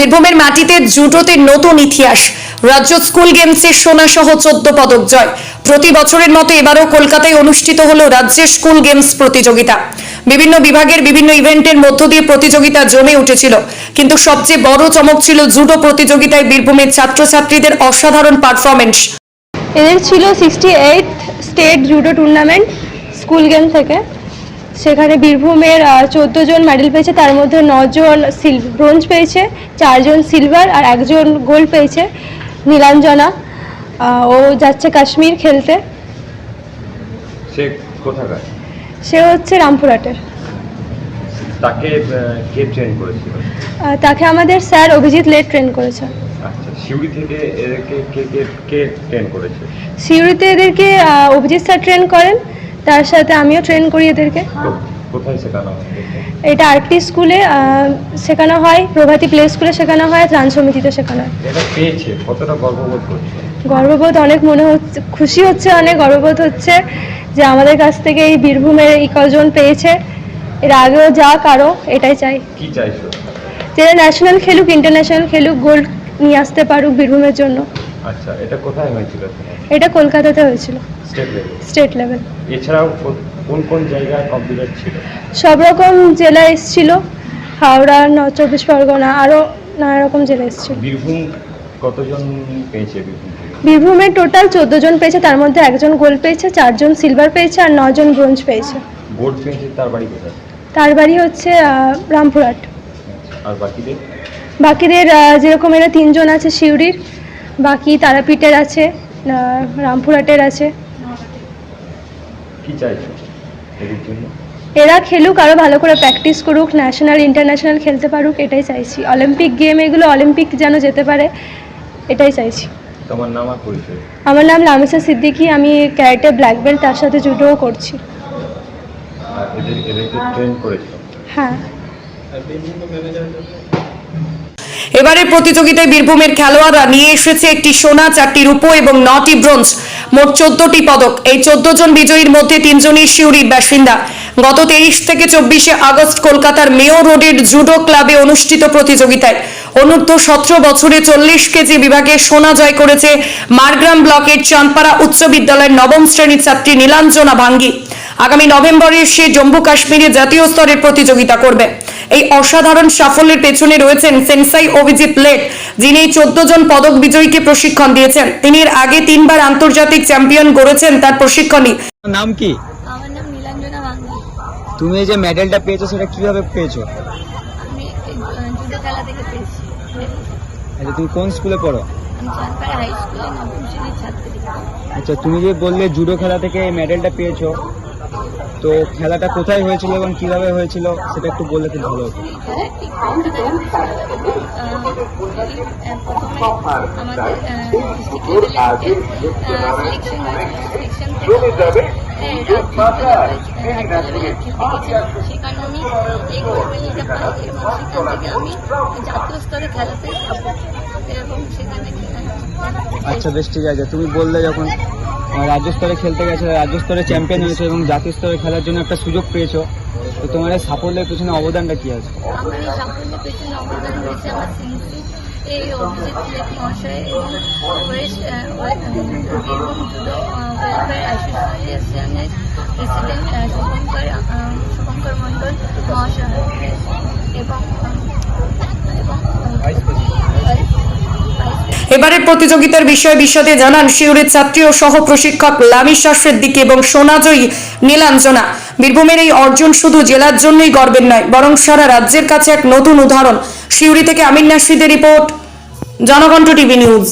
বীরভূমের মাটিতে জুডোতে নতুন ইতিহাস। রাজ্য স্কুল গেমসের সোনা সহ চোদ্দ পদক জয়। প্রতি বছরের মতো এবারও কলকাতায় অনুষ্ঠিত হলো রাজ্যের স্কুল গেমস প্রতিযোগিতা। বিভিন্ন বিভাগের বিভিন্ন ইভেন্টের মধ্য দিয়ে প্রতিযোগিতা জমে উঠেছিল। কিন্তু সবচেয়ে বড় চমক ছিল জুডো প্রতিযোগিতায় বীরভূমের ছাত্রছাত্রীদের অসাধারণ পারফরমেন্স এদের ছিল sixty eight state judo tournament school game থেকে। সেখানে বীরভূমের চোদ্দ জন মেডেল পেয়েছে। তার মধ্যে নজন সিল ব্রোঞ্জ পেয়েছে চারজন সিলভার আর একজন গোল্ড পেয়েছে নীলাঞ্জনা। ও যাচ্ছে কাশ্মীর খেলতে। সে কোথাকার? সে হচ্ছে রামপুরহাটের। তাকে কে ট্রেন করেছিল? তাকে আমাদের স্যার অভিজিৎ লেট ট্রেন করেছে। আচ্ছা সিউড়ি থেকে এদেরকে কে কে কে ট্রেন করেছে? সিউড়িতে এদেরকে অভিজিৎ স্যার ট্রেন করেন। তার সাথে আমিও ট্রেন করি এদেরকে। তো কোথায় শেখানো হয়? এটা আরটি স্কুলে শেখানো হয় প্রভাতী প্লে স্কুলে শেখানো হয় ত্রাণ সমিতিতে শেখানো হয়। এটা পেয়েছে কতটা গর্ববোধ করছে? গর্ববোধ অনেক মনে হচ্ছে খুশি হচ্ছে অনেক গর্ববোধ হচ্ছে যে আমাদের কাছ থেকে এই বীরভূমের এই কজন পেয়েছে। এর আগেও যা কারও এটাই চাই। কি চাইছো? যে ন্যাশনাল খেলুক ইন্টারন্যাশনাল খেলুক গোল্ড নিয়ে আসতে পারুক বীরভূমের জন্য। আচ্ছা এটা কোথায় হয়েছিল? এটা কলকাতাতে হয়েছিল। স্টেট লেভেল স্টেট লেভেল এছাড়াও কোন কোন জায়গায় কম্পিউটার ছিল? সব রকম জেলা এসেছিল। হাওড়া চব্বিশ পরগনা আরও নানা রকম জেলা এসেছিল। বীরভূম কতজন পেয়েছে বীরভূম বীরভূমে টোটাল চোদ্দ জন পেয়েছে তার মধ্যে একজন গোল্ড পেয়েছে চারজন সিলভার পেয়েছে আর নজন ব্রোঞ্জ পেয়েছে। বোর্ড পেয়েছে তার বাড়ি কোথায়? তার বাড়ি হচ্ছে রামপুরহাট। আর বাকিদের? বাকিদের যেরকম এরা তিনজন আছে সিউড়ির বাকি তারাপীঠের আছে রামপুরহাটের আছে। কি চাইছো এদের জন্য? এরা খেলুক আরও ভালো করে প্র্যাকটিস করুক ন্যাশনাল ইন্টারন্যাশনাল খেলতে পারুক এটাই চাইছি। অলিম্পিক গেম এগুলো অলিম্পিক যেন যেতে পারে এটাই চাইছি। তোমার নাম আর পরিচয়? আমার নাম লামিসা সিদ্দিকী আমি ক্যারেটে ব্ল্যাক বেল্ট তার সাথে জুডোও করছি। আর এদের এদেরকে ট্রেন করেছ? হ্যাঁ। এবারের প্রতিযোগিতায় বীরভূমের খেলোয়াড়রা নিয়ে এসেছে একটি সোনা, চারটি রূপো এবং নটি ব্রোঞ্জ। মোট চোদ্দটি পদক। এই চোদ্দ জন বিজয়ীর মধ্যে তিনজনই সিউড়ির বাসিন্দা। গত তেইশ থেকে চব্বিশে আগস্ট কলকাতার মেয়ো রোডের জুডো ক্লাবে অনুষ্ঠিত প্রতিযোগিতায়। অনূর্ধ্ব সতেরো বছরে চল্লিশ কেজি বিভাগে সোনা জয় করেছে মারগ্রাম ব্লকের চাঁদপাড়া উচ্চ বিদ্যালয়ের নবম শ্রেণির ছাত্রী নীলাঞ্জনা ভাঙ্গি। আগামী নভেম্বরে সে জম্মু কাশ্মীরে জাতীয় স্তরের প্রতিযোগিতা করবে। এই অসাধারণ সাফল্যের পেছনে রয়েছেন সেন্সাই অভিজিৎ লেট যিনি এই চোদ্দ জন পদক বিজয়ীকে প্রশিক্ষণ দিয়েছেন। তিনি এর আগে তিনবার আন্তর্জাতিক চ্যাম্পিয়ন গড়েছেন তার প্রশিক্ষণই। নাম কি? আমার নাম নীলাঞ্জনা বাঙ্গি তুমি এই যে মেডেলটা পেয়েছ সেটা কীভাবে পেয়েছ? আমি জুডো খেলা থেকে পেয়েছি। আচ্ছা তুমি কোন স্কুলে পড়ো? হাই স্কুলে ছাত্রী। আচ্ছা তুমি যে বললে জুডো খেলা থেকে এই মেডেলটা পেয়েছ তো খেলাটা কোথায় হয়েছিল এবং কীভাবে হয়েছিল সেটা একটু বললে খুব ভালো হতো। আচ্ছা বেশ, ঠিক আছে। তুমি বললে যখন রাজ্য স্তরে খেলতে গেছো, রাজ্য স্তরে চ্যাম্পিয়ন হয়েছো এবং জাতীয় স্তরে খেলার জন্য একটা সুযোগ পেয়েছ। তো তোমার এই সাফল্যের পেছনে অবদানটা কি আছে? এই অভিজিৎ লেখ মহাশয় এবং শুভঙ্কর মহাশয়। এবং আহ, এবং আহ, ভাইস প্রেসিডেন্ট এবারের প্রতিযোগিতার বিষয়ে বিশদে জানান শিউরের ছাত্রী ও সহ প্রশিক্ষক লামিশা দিকে এবং সোনাজয়ী নীলাঞ্জনা। বীরভূমের এই অর্জন শুধু জেলার জন্যই গর্বের নয়, বরং সারা রাজ্যের কাছে এক নতুন উদাহরণ। শিউরি থেকে আমিন নাসিদের রিপোর্ট, জনকণ্ঠ টিভি নিউজ।